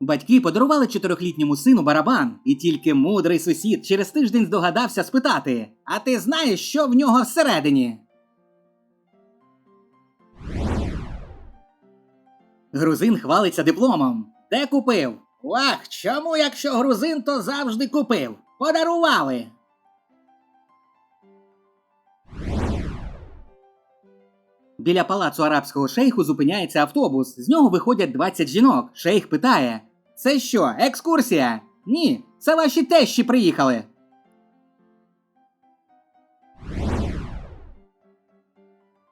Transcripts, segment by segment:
Батьки подарували чотирьохлітньому сину барабан, і тільки мудрий сусід через тиждень здогадався спитати: А ти знаєш, що в нього всередині? Грузин хвалиться дипломом. Де купив? Ах, чому, якщо грузин, то завжди купив? Подарували. Біля палацу арабського шейху зупиняється автобус. З нього виходять 20 жінок. Шейх питає: Це що, екскурсія? Ні, це ваші тещі приїхали.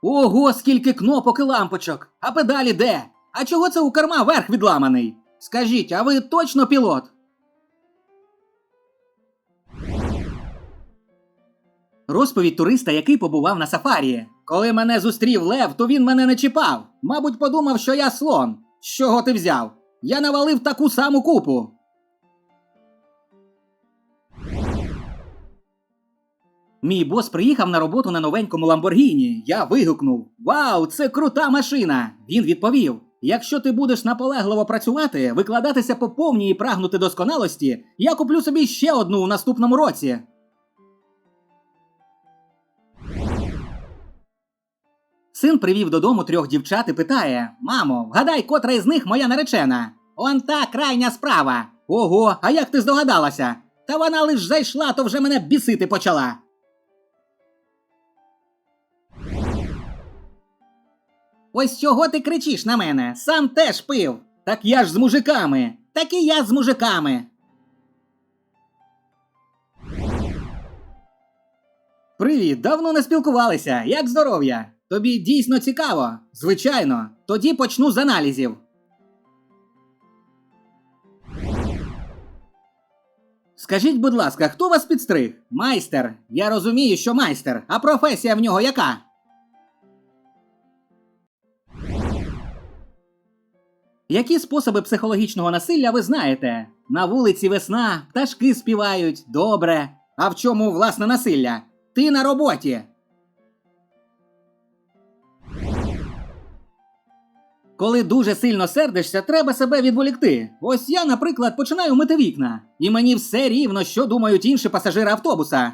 Ого, скільки кнопок і лампочок! А педалі де? А чого це у керма верх відламаний? Скажіть, а ви точно пілот? Розповідь туриста, який побував на сафарі. Коли мене зустрів лев, то він мене не чіпав. Мабуть, подумав, що я слон. З чого ти взяв? Я навалив таку саму купу. Мій бос приїхав на роботу на новенькому Ламборгіні. Я вигукнув: Вау, це крута машина! Він відповів: Якщо ти будеш наполегливо працювати, викладатися по повній і прагнути досконалості, я куплю собі ще одну у наступному році. Син привів додому трьох дівчат і питає: Мамо, вгадай, котра із них моя наречена. Он та крайня справа. Ого, а як ти здогадалася? Та вона лиш зайшла, то вже мене бісити почала. Ось чого ти кричиш на мене? Сам теж пив. Так я ж з мужиками. Так і я з мужиками. Привіт, давно не спілкувалися. Як здоров'я? Тобі дійсно цікаво? Звичайно. Тоді почну з аналізів. Скажіть, будь ласка, хто вас підстриг? Майстер. Я розумію, що майстер. А професія в нього яка? Які способи психологічного насилля ви знаєте? На вулиці весна, пташки співають, добре. А в чому власне насилля? Ти на роботі. Коли дуже сильно сердишся, треба себе відволікти. Ось я, наприклад, починаю мити вікна, і мені все рівно, що думають інші пасажири автобуса.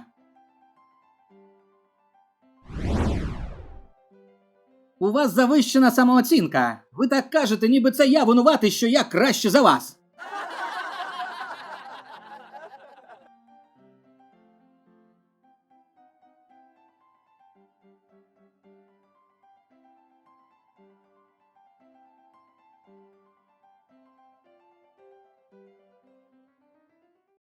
У вас завищена самооцінка. Ви так кажете, ніби це я винуватий, що я краще за вас. Bye.